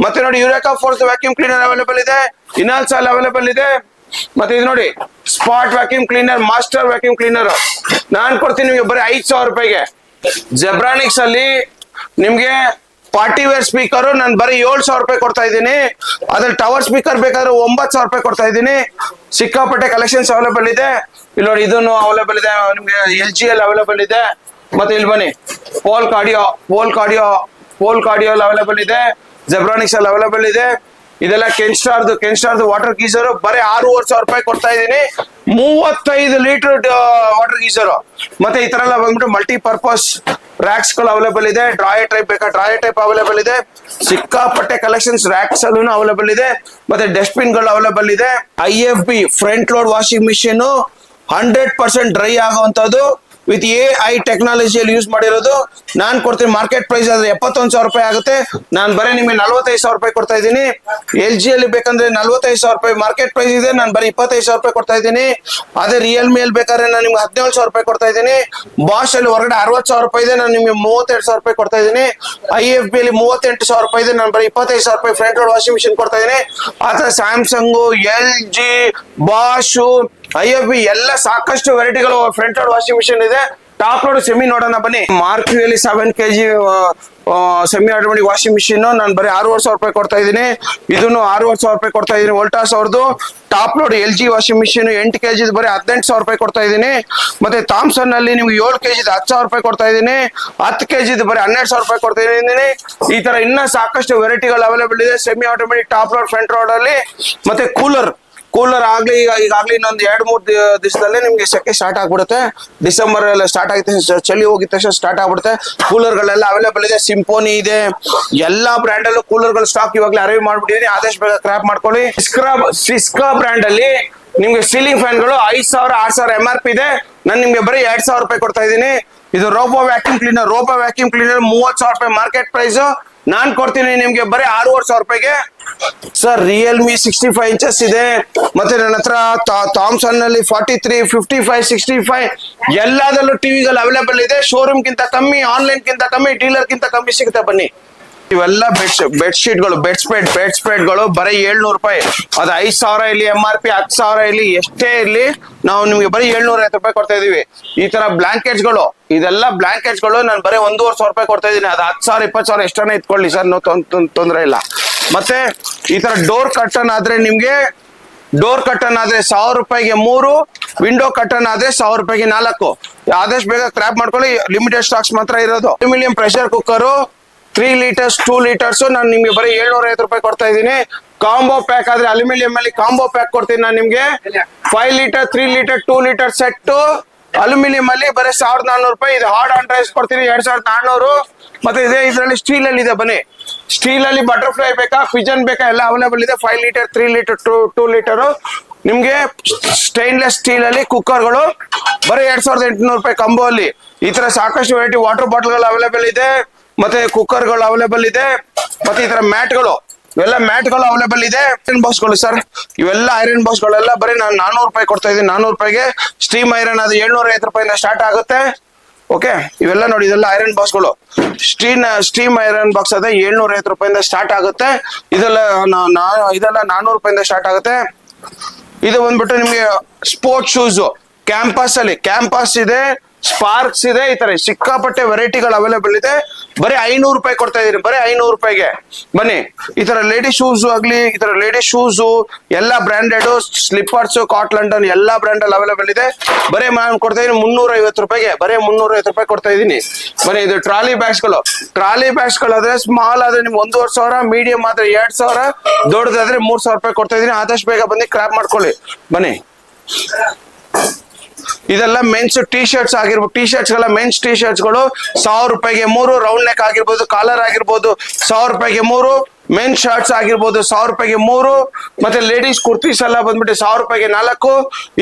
ಮತ್ತೆ ನೋಡಿ Eureka Forbes vacuum cleaner available ಇದೆ. ಇನಾಲ್ಸ್ ಅಲ್ಲಿ ಅವೈಲೇಬಲ್ ಇದೆ. ಮತ್ತೆ ಇದು ನೋಡಿ spot vacuum cleaner master vacuum cleaner ನಾನ್ ಕೊಡ್ತೀನಿ ನಿಮಗೆ ಬರೀ ಐದು ಸಾವಿರ ರೂಪಾಯಿಗೆ. ಜೆಬ್ರಾನಿಕ್ಸ್ ಅಲ್ಲಿ ನಿಮ್ಗೆ ಪಾರ್ಟಿ ವೇರ್ ಸ್ಪೀಕರ್ ನಾನು ಬರೀ ಏಳು ಸಾವಿರ ರೂಪಾಯಿ ಕೊಡ್ತಾ ಇದ್ದೀನಿ. ಅದ್ರಲ್ಲಿ ಟವರ್ ಸ್ಪೀಕರ್ ಬೇಕಾದ್ರೆ ಒಂಬತ್ತು ಸಾವಿರ ರೂಪಾಯಿ ಕೊಡ್ತಾ ಇದ್ದೀನಿ. ಸಿಕ್ಕಾಪಟ್ಟೆ ಕಲೆಕ್ಷನ್ಸ್ ಅವೈಲೇಬಲ್ ಇದೆ. ಇಲ್ಲಿ ನೋಡಿ, ಇದನ್ನು ಅವೈಲೇಬಲ್ ಇದೆ. ನಿಮ್ಗೆ ಎಲ್ ಜಿ ಎಲ್ ಅವೈಲೇಬಲ್ ಇದೆ. ಮತ್ತೆ ಇಲ್ಲಿ ಬನ್ನಿ. Pole cardio pole cardio pole cardio available ಇದೆ. ಜೆಬ್ರಾನಿಕ್ಸ್ ಅಲ್ಲಿ ಅವೈಲೇಬಲ್ ಇದೆ. ಇದೆಲ್ಲ ಕೆನ್ಸ್ಟಾರ್ದು ಕೆನ್ಸ್ಟಾರ್ದು ವಾಟರ್ ಗೀಸರ್ ಬರೀ ಆರೂವರೆ ಸಾವಿರ ರೂಪಾಯಿ ಕೊಡ್ತಾ ಇದ್ದೀನಿ. ಮೂವತ್ತೈದು ಲೀಟರ್ ವಾಟರ್ ಗೀಸರ್ ಮತ್ತೆ ಈ ತರ ಎಲ್ಲ ಬಂದ್ಬಿಟ್ಟು ಮಲ್ಟಿ ಪರ್ಪಸ್ ರ್ಯಾಕ್ಸ್ಗಳು ಅವೈಲೇಬಲ್ ಇದೆ. ಡ್ರಾಯ ಟೈಪ್ ಬೇಕಾ? ಡ್ರಾಯರ್ ಟೈಪ್ ಅವೈಲೇಬಲ್ ಇದೆ. ಸಿಕ್ಕಾಪಟ್ಟೆ ಕಲೆಕ್ಷನ್ಸ್ ರ್ಯಾಕ್ಸ್ ಅಲ್ಲೂ ಅವೈಲೇಬಲ್ ಇದೆ. ಮತ್ತೆ ಡಸ್ಟ್ಬಿನ್ಗಳು ಅವೈಲೇಬಲ್ ಇದೆ. I F B front load washing machine hundred percent dry ಆಗುವಂತದ್ದು with A I ಟೆಕ್ನಾಲಜಿಯಲ್ಲಿ ಯೂಸ್ ಮಾಡಿರೋದು. ನಾನು ಕೊಡ್ತೀನಿ ಮಾರ್ಕೆಟ್ ಪ್ರೈಸ್ ಆದ್ರೆ ಎಪ್ಪತ್ತೊಂದು ಸಾವಿರ ರೂಪಾಯಿ ಆಗುತ್ತೆ. ನಾನು ಬರೀ ನಿಮಗೆ ನಲ್ವತ್ತೈದು ಸಾವಿರ ರೂಪಾಯಿ ಕೊಡ್ತಾ ಇದ್ದೀನಿ. ಎಲ್ ಜಿ ಅಲ್ಲಿ ಬೇಕಂದ್ರೆ ನಲ್ವತ್ತೈದು ಸಾವಿರ ರೂಪಾಯಿ ಮಾರ್ಕೆಟ್ ಪ್ರೈಸ್ ಇದೆ. ನಾನು ಬರೀ ಇಪ್ಪತ್ತೈದು ಸಾವಿರ ರೂಪಾಯಿ ಕೊಡ್ತಾ ಇದ್ದೀನಿ. ಅದೇ ರಿಯಲ್ಮಿ ಅಲ್ಲಿ ಬೇಕಾದ್ರೆ ನಾನು ನಿಮ್ಗೆ ಹದಿನೇಳು ಸಾವಿರ ರೂಪಾಯಿ ಕೊಡ್ತಾ ಇದ್ದೀನಿ. ಬಾಶ್ ಅಲ್ಲಿ ಹೊರಗಡೆ ಅರವತ್ತು ಸಾವಿರ ರೂಪಾಯಿ ಇದೆ. ನಾನು ನಿಮಗೆ ಮೂವತ್ತೆರಡು ಸಾವಿರ ರೂಪಾಯಿ ಕೊಡ್ತಾ ಇದ್ದೀನಿ. ಐ ಎಫ್ ಬಿ ಅಲ್ಲಿ ಮೂವತ್ತೆಂಟು ಸಾವಿರ ರೂಪಾಯಿ ಇದೆ. ನಾನು ಬರೀ ಇಪ್ಪತ್ತೈದು ಸಾವಿರ ರೂಪಾಯಿ ಫ್ರಂಟ್ ರೋಡ್ ವಾಷಿಂಗ್ ಮಿಷಿನ್ ಕೊಡ್ತಾ ಇದ್ದೀನಿ. ಆ ಥರ Samsung L G Bosch I F B ಎಲ್ಲ ಸಾಕಷ್ಟು ವೆರೈಟಿಗಳು ಫ್ರಂಟ್ ಲೋಡ್ ವಾಷಿಂಗ್ ಮಿಷಿನ್ ಇದೆ. ಟಾಪ್ ಲೋಡ್ ಸೆಮಿ ನೋಡೋಣ ಬನ್ನಿ. ಮಾರ್ಕ್ವಿಯಲ್ಲಿ seven K G semi automatic washing machine ನಾನು ಬರೀ ಆರೂವರೆ ಸಾವಿರ ರೂಪಾಯಿ ಕೊಡ್ತಾ ಇದ್ದೀನಿ. ಇದನ್ನು ಆರೂವರೆ ಸಾವಿರ ರೂಪಾಯಿ ಕೊಡ್ತಾ ಇದ್ದೀನಿ ವೋಲ್ಟಾಸ್ ಅವ್ರದ್ದು top load L G washing machine ಎಂಟು ಕೆ ಜಿ ಬರೀ ಹದಿನೆಂಟು ಸಾವಿರ ರೂಪಾಯಿ ಕೊಡ್ತಾ ಇದ್ದೀನಿ. ಮತ್ತೆ ಥಾಮ್ಸನ್ ಅಲ್ಲಿ ನಿಮ್ಗೆ ಏಳು ಕೆ ಜಿದು ಹತ್ತು ಸಾವಿರ ರೂಪಾಯಿ ಕೊಡ್ತಾ ಇದ್ದೀನಿ. ಹತ್ತು ಕೆ ಜಿದು ಬರೀ ಹನ್ನೆರಡು ಸಾವಿರ ರೂಪಾಯಿ ಕೊಡ್ತಾ ಇದ್ದೀನಿ. ಈ ತರ ಇನ್ನೂ ಸಾಕಷ್ಟು ವೆರೈಟಿಗಳು ಅವೈಲೇಬಲ್ ಇದೆ. Semi automatic top load front load ಅಲ್ಲಿ. ಮತ್ತೆ ಕೂಲರ್ ಕೂಲರ್ ಆಗ್ಲಿ, ಈಗ ಈಗಾಗ್ಲಿ ಇನ್ನೊಂದು ಎರಡು, ಮೂರು ದಿವಸದಲ್ಲೇ ನಿಮ್ಗೆ ಸೆಕೆ ಸ್ಟಾರ್ಟ್ ಆಗ್ಬಿಡುತ್ತೆ. ಡಿಸೆಂಬರ್ ಎಲ್ಲ ಸ್ಟಾರ್ಟ್ ಆಗಿದ ಚಳಿ ಹೋಗಿದ ತಕ್ಷಣ ಸ್ಟಾರ್ಟ್ ಆಗ್ಬಿಡುತ್ತೆ. ಕೂಲರ್ ಗಳೆಲ್ಲ ಅವೈಲೇಬಲ್ ಇದೆ ಸಿಂಪೋನಿ ಇದೆ. ಎಲ್ಲಾ ಬ್ರ್ಯಾಂಡ್ ಅಲ್ಲೂ ಕೂಲರ್ ಸ್ಟಾಕ್ ಇವಾಗಲೇ ಅರೇವ್ ಮಾಡ್ಬಿಟ್ಟಿದೀನಿ. ಆದಷ್ಟು ಬೇಗ ಕ್ರಾಪ್ ಮಾಡ್ಕೊಳ್ಳಿ. ಸಿಸ್ಕಾ ಸಿಸ್ಕಾ ಬ್ರ್ಯಾಂಡ್ ಅಲ್ಲಿ ನಿಮ್ಗೆ ಸೀಲಿಂಗ್ ಫ್ಯಾನ್ಗಳು ಐದ್ ಸಾವಿರ, ಆರ್ ಸಾವಿರ ಎಂ ಆರ್ ಪಿ ಇದೆ. ನಾನು ನಿಮ್ಗೆ ಬರೀ ಎರಡ್ ಸಾವಿರ ರೂಪಾಯಿ ಕೊಡ್ತಾ ಇದ್ದೀನಿ. ಇದು robo vacuum cleaner robo vacuum cleaner ಮೂವತ್ ಸಾವಿರ ರೂಪಾಯಿ ಮಾರ್ಕೆಟ್ ಪ್ರೈಸ್ ನಾನ್ ಕೊಡ್ತೀನಿ ನಿಮ್ಗೆ ಬರೀ ಆರೂವರೆ ಸಾವಿರ ರೂಪಾಯಿಗೆ. Sir Realme sixty five inches ಇದೆ. ಮತ್ತೆ ನನ್ನ ಹತ್ರ ಥಾಮ್ಸನ್ನಲ್ಲಿ forty three fifty five sixty five ಎಲ್ಲದಲ್ಲೂ ಟಿವಿಗಳು ಅವೈಲೇಬಲ್ ಇದೆ. ಶೋರೂಮ್ ಗಿಂತ ಕಮ್ಮಿ ಆನ್ಲೈನ್ ಗಿಂತ ಕಮ್ಮಿ ಡೀಲರ್ ಗಿಂತ ಕಮ್ಮಿ ಸಿಗುತ್ತೆ ಬನ್ನಿ. ಇವೆಲ್ಲ ಬೆಡ್ ಬೆಡ್ ಶೀಟ್ಗಳು ಬೆಡ್ ಸ್ಪ್ರೆಡ್ ಬೆಡ್ ಸ್ಪ್ರೆಡ್ಗಳು ಬರೀ ಏಳ್ನೂರು ರೂಪಾಯಿ. ಅದು ಐದ್ ಸಾವಿರ ಇಲ್ಲಿ ಎಂ ಆರ್ ಪಿ ಹತ್ತು ಸಾವಿರ ಇಲ್ಲಿ, ಎಷ್ಟೇ ಇರ್ಲಿ, ನಾವು ನಿಮ್ಗೆ ಬರೀ ಏಳ್ನೂರ ಐವತ್ತು ರೂಪಾಯಿ ಕೊಡ್ತಾ ಇದೀವಿ. ಈ ತರ ಬ್ಲಾಂಕೆಟ್ಸ್ಗಳು ಇದೆಲ್ಲ ಬ್ಲಾಂಕೆಟ್ಸ್ಗಳು ನಾನು ಬರೀ ಒಂದೂವರೆ ಸಾವಿರ ರೂಪಾಯಿ ಕೊಡ್ತಾ ಇದೀನಿ. ಅದು ಹತ್ತು ಸಾವಿರ, ಇಪ್ಪತ್ತು ಸಾವಿರ ಎಷ್ಟನ್ನ ಇಟ್ಕೊಳ್ಳಿ ಸರ್ ತೊಂದರೆ ಇಲ್ಲ. ಮತ್ತೆ ಈ ತರ ಡೋರ್ ಕರ್ಟನ್ ಆದ್ರೆ ನಿಮ್ಗೆ ಡೋರ್ ಕರ್ಟನ್ ಆದ್ರೆ ಸಾವಿರ ರೂಪಾಯಿಗೆ ಮೂರು ವಿಂಡೋ ಕರ್ಟನ್ ಆದ್ರೆ ಸಾವಿರ ರೂಪಾಯಿಗೆ ನಾಲ್ಕು. ಆದಷ್ಟು ಬೇಗ ಕ್ರ್ಯಾಪ್ ಮಾಡ್ಕೊಳ್ಳಿ ಲಿಮಿಟೆಡ್ ಸ್ಟಾಕ್ಸ್ ಮಾತ್ರ ಇರೋದು. Aluminium pressure cooker three litres two litres ನಾನು ನಿಮ್ಗೆ ಬರೀ ಏಳ್ನೂರ ಐವತ್ತು ರೂಪಾಯಿ ಕೊಡ್ತಾ ಇದ್ದೀನಿ. ಕಾಂಬೋ ಪ್ಯಾಕ್ ಆದ್ರೆ ಅಲ್ಯೂಮಿನಿಯಂ ಅಲ್ಲಿ ಕಾಂಬೋ ಪ್ಯಾಕ್ ಕೊಡ್ತೀನಿ ನಾನು ನಿಮ್ಗೆ. Five litre three litre two litre set aluminium ಅಲ್ಲಿ ಬರೀ ಸಾವಿರದ ನಾನ್ನೂರು ರೂಪಾಯಿ. ಇದು ಹಾರ್ಡ್ ಆನ್ ರೈಸ್ ಕೊಡ್ತೀನಿ, ಎರಡ್ ಸಾವಿರದ ನಾನ್ನೂರು ಮತ್ತೆ ಇದೇ ಇದರಲ್ಲಿ ಸ್ಟೀಲ್ ಅಲ್ಲಿ ಇದೆ ಬನ್ನಿ. ಸ್ಟೀಲ್ ಅಲ್ಲಿ ಬಟರ್ಫ್ಲೈ ಬೇಕಾ ಫಿಜನ್ ಬೇಕಾ, ಎಲ್ಲ ಅವೈಲೇಬಲ್ ಇದೆ. Five litre three litre two two litre ನಿಮ್ಗೆ ಸ್ಟೈನ್ಲೆಸ್ ಸ್ಟೀಲ್ ಅಲ್ಲಿ ಕುಕ್ಕರ್ಗಳು ಬರೀ ಎರಡ್ ಸಾವಿರದ ಎಂಟುನೂರು ರೂಪಾಯಿ ಕಂಬೋ ಅಲ್ಲಿ. ಈ ತರ ಸಾಕಷ್ಟು ವೆರೈಟಿ ವಾಟರ್ ಬಾಟಲ್ಗಳು ಅವೈಲೇಬಲ್ ಇದೆ. ಮತ್ತೆ ಕುಕ್ಕರ್ಗಳು ಅವೈಲೇಬಲ್ ಇದೆ, ಮತ್ತೆ ಈ ತರ ಮ್ಯಾಟ್ಗಳು ಇವೆಲ್ಲ ಮ್ಯಾಟ್ಗಳು ಅವೈಲೇಬಲ್ ಇದೆ. ಐರನ್ ಬಾಕ್ಸ್ಗಳು ಸರ್ ಇವೆಲ್ಲ ಐರನ್ ಬಾಕ್ಸ್ಗಳೆಲ್ಲ ಬರೀ ನಾನು ನಾನೂರು ರೂಪಾಯಿ ಕೊಡ್ತಾ ಇದ್ದೀನಿ. ನಾನೂರು ರೂಪಾಯಿಗೆ ಸ್ಟೀಮ್ ಐರನ್ ಅದು ಏಳ್ನೂರ ಐವತ್ತು ರೂಪಾಯಿಂದ ಸ್ಟಾರ್ಟ್ ಆಗುತ್ತೆ. ಓಕೆ ಇವೆಲ್ಲ ನೋಡಿ, ಇದೆಲ್ಲ ಐರನ್ ಬಾಕ್ಸ್ಗಳು ಸ್ಟೀನ್ ಸ್ಟೀಮ್ ಐರನ್ ಬಾಕ್ಸ್ ಅದೇ ಏಳ್ನೂರ ಐವತ್ತು ರೂಪಾಯಿಂದ ಸ್ಟಾರ್ಟ್ ಆಗುತ್ತೆ. ಇದೆಲ್ಲ ಇದೆಲ್ಲ ನಾನೂರು ರೂಪಾಯಿಂದ ಸ್ಟಾರ್ಟ್ ಆಗುತ್ತೆ. ಇದು ಬಂದ್ಬಿಟ್ಟು ನಿಮಗೆ ಸ್ಪೋರ್ಟ್ಸ್ ಶೂಸ್ ಕ್ಯಾಂಪಸ್ ಅಲ್ಲಿ ಕ್ಯಾಂಪಸ್ ಇದೆ ಸ್ಪಾರ್ಕ್ಸ್ ಇದೆ, ಈ ತರ ಸಿಕ್ಕಾಪಟ್ಟೆ ವೆರೈಟಿಗಳು ಅವೈಲೇಬಲ್ ಇದೆ. ಬರೀ ಐನೂರು ರೂಪಾಯಿ ಕೊಡ್ತಾ ಇದೀನಿ ಬರೀ ಐನೂರು ರೂಪಾಯಿಗೆ. ಬನ್ನಿ, ಈ ತರ ಲೇಡಿ ಶೂಸ್ ಆಗ್ಲಿ, ಈ ತರ ಲೇಡಿ ಶೂಸ್ ಎಲ್ಲಾ ಬ್ರಾಂಡೆಡ್ ಸ್ಲಿಪ್ಪರ್ಸ್ ಕಾಟ್ ಲಂಡನ್ ಎಲ್ಲಾ ಬ್ರಾಂಡ್ ಅಲ್ಲಿ ಅವೈಲೇಬಲ್ ಇದೆ. ಬರೀ ನಾನು ಕೊಡ್ತಾ ಇದೀನಿ ಮುನ್ನೂರ ಐವತ್ತು ರೂಪಾಯಿಗೆ, ಬರೀ ಮುನ್ನೂರ ಐವತ್ತು ರೂಪಾಯಿ ಕೊಡ್ತಾ ಇದೀನಿ ಬನ್ನಿ, ಇದು ಟ್ರಾಲಿ ಬ್ಯಾಗ್ಸ್ಗಳು. ಟ್ರಾಲಿ ಬ್ಯಾಗ್ಸ್ ಆದ್ರೆ ಸ್ಮಾಲ್ ಆದ್ರೆ ನಿಮ್ ಒಂದೂವರೆ ಸಾವಿರ ಮೀಡಿಯಂ ಆದ್ರೆ ಎರಡ್ ಸಾವಿರ, ದೊಡ್ಡದಾದ್ರೆ ಮೂರ್ ಸಾವಿರ ರೂಪಾಯಿ ಕೊಡ್ತಾ ಇದೀನಿ ಆದಷ್ಟು ಬೇಗ ಬನ್ನಿ ಕ್ರಾಪ್ ಮಾಡ್ಕೊಳ್ಳಿ. ಬನ್ನಿ. ಇದೆಲ್ಲ ಮೆನ್ಸ್ ಟಿ ಶರ್ಟ್ಸ್ ಆಗಿರ್ಬೋದು ಟಿ ಶರ್ಟ್ಸ್ಗಳ ಮೆನ್ಸ್ ಟಿ ಶರ್ಟ್ಸ್ಗಳು ಸಾವಿರ ರೂಪಾಯಿಗೆ ಮೂರು ರೌಂಡ್ ನೆಕ್ ಆಗಿರ್ಬೋದು ಕಾಲರ್ ಆಗಿರ್ಬೋದು, ಸಾವಿರ ರೂಪಾಯಿಗೆ ಮೂರು ಮೆನ್ ಶರ್ಟ್ಸ್ ಆಗಿರ್ಬೋದು, ಸಾವಿರ ರೂಪಾಯಿಗೆ ಮೂರು, ಮತ್ತೆ ಲೇಡೀಸ್ ಕುರ್ತೀಸ್ ಎಲ್ಲ ಬಂದ್ಬಿಟ್ಟು ಸಾವಿರ ರೂಪಾಯಿಗೆ ನಾಲ್ಕು,